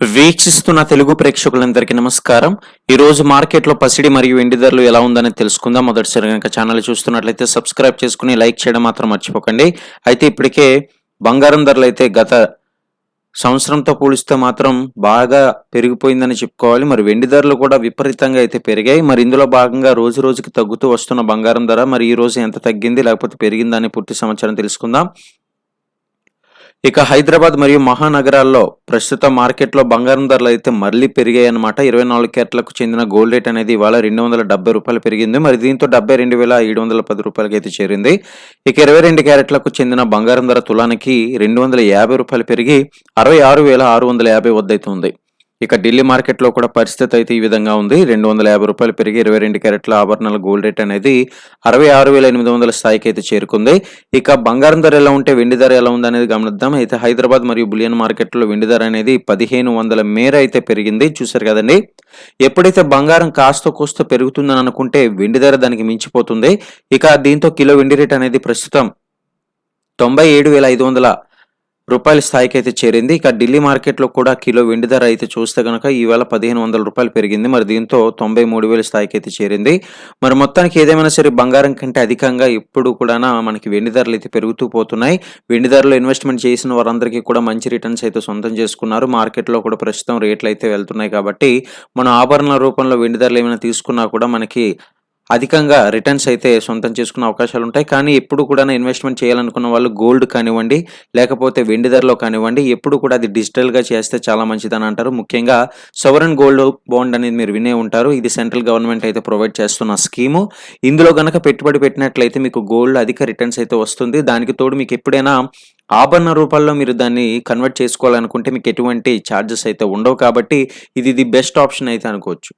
వీక్షిస్తున్న తెలుగు ప్రేక్షకులందరికీ నమస్కారం. ఈ రోజు మార్కెట్లో పసిడి మరియు వెండి ధరలు ఎలా ఉందని తెలుసుకుందాం. మొదటిసారి కనుక ఛానల్ చూస్తున్నట్లయితే సబ్స్క్రైబ్ చేసుకుని లైక్ చేయడం మాత్రం మర్చిపోకండి. అయితే ఇప్పటికే బంగారం ధరలు అయితే గత సంవత్సరంతో పోలిస్తే మాత్రం బాగా పెరిగిపోయిందని చెప్పుకోవాలి. మరి వెండి ధరలు కూడా విపరీతంగా అయితే పెరిగాయి. మరి ఇందులో భాగంగా రోజు రోజుకి తగ్గుతూ వస్తున్న బంగారం ధర మరి ఈ రోజు ఎంత తగ్గింది లేకపోతే పెరిగిందని పూర్తి సమాచారం తెలుసుకుందాం. ఇక హైదరాబాద్ మరియు మహానగరాల్లో ప్రస్తుత మార్కెట్లో బంగారం ధరలు అయితే మళ్ళీ పెరిగాయన్నమాట. ఇరవై నాలుగు క్యారెట్లకు చెందిన గోల్డ్ రేట్ అనేది ఇవాళ రెండు వందల డెబ్బై రూపాయలు పెరిగింది. మరి దీంతో డెబ్బై రెండు వేల ఏడు వందల పది రూపాయలకి అయితే చేరింది. ఇక ఇరవై రెండు క్యారెట్లకు చెందిన బంగారం ధర తులానికి రెండు వందల యాభై రూపాయలు పెరిగి అరవై ఆరు వేల ఆరు వందల యాభై వద్ద ఉంది ఇక ఢిల్లీ మార్కెట్లో కూడా పరిస్థితి అయితే ఈ విధంగా ఉంది. రెండు వందల యాభై రూపాయలు పెరిగి ఇరవై రెండు క్యారెట్ల ఆభరణాల గోల్డ్ రేట్ అనేది అరవై ఆరు వేల ఎనిమిది వందల స్థాయికి అయితే చేరుకుంది. ఇక బంగారం ధర ఎలా ఉంటే వెండి ధర ఎలా ఉంది అనేది గమనిద్దాం. అయితే హైదరాబాద్ మరియు బులియన్ మార్కెట్లో వెండి ధర అనేది పదిహేను వందల మేర అయితే పెరిగింది. చూసారు కదండి? ఎప్పుడైతే బంగారం కాస్త కోస్త పెరుగుతుందని అనుకుంటే వెండి ధర దానికి మించిపోతుంది. ఇక దీంతో కిలో వెండి రేట్ అనేది ప్రస్తుతం తొంభై ఏడు వేల ఐదు వందల రూపాయల స్థాయికి అయితే చేరింది. ఇక ఢిల్లీ మార్కెట్లో కూడా కిలో వెండి ధర అయితే చూస్తే కనుక ఈవేళ పదిహేను వందల రూపాయలు పెరిగింది. మరి దీంతో తొంభై మూడు వేల స్థాయికి అయితే చేరింది. మరి మొత్తానికి ఏదేమైనా సరే బంగారం కంటే అధికంగా ఇప్పుడు కూడా మనకి వెండి ధరలు అయితే పెరుగుతూ పోతున్నాయి. వెండి ధరలో ఇన్వెస్ట్మెంట్ చేసిన వారందరికీ కూడా మంచి రిటర్న్స్ అయితే సొంతం చేసుకున్నారు. మార్కెట్లో కూడా ప్రస్తుతం రేట్లు అయితే వెళ్తున్నాయి కాబట్టి మనం ఆభరణల రూపంలో వెండి ధరలు ఏమైనా తీసుకున్నా కూడా మనకి అధికంగా రిటర్న్స్ అయితే సొంతం చేసుకునే అవకాశాలు ఉంటాయి. కానీ ఎప్పుడు కూడా ఇన్వెస్ట్మెంట్ చేయాలనుకున్న వాళ్ళు గోల్డ్ కానివ్వండి లేకపోతే వెండి ధరలో కానివ్వండి ఎప్పుడు కూడా అది డిజిటల్గా చేస్తే చాలా మంచిదని అంటారు. ముఖ్యంగా సవరన్ గోల్డ్ బాండ్ అనేది మీరు వినే ఉంటారు. ఇది సెంట్రల్ గవర్నమెంట్ అయితే ప్రొవైడ్ చేస్తున్న స్కీము ఇందులో గనక పెట్టుబడి పెట్టినట్లయితే మీకు గోల్డ్ అధిక రిటర్న్స్ అయితే వస్తుంది. దానికి తోడు మీకు ఎప్పుడైనా ఆభరణ రూపాల్లో మీరు దాన్ని కన్వర్ట్ చేసుకోవాలనుకుంటే మీకు ఎటువంటి ఛార్జెస్ అయితే ఉండవు. కాబట్టి ఇది ది బెస్ట్ ఆప్షన్ అయితే అనుకోవచ్చు.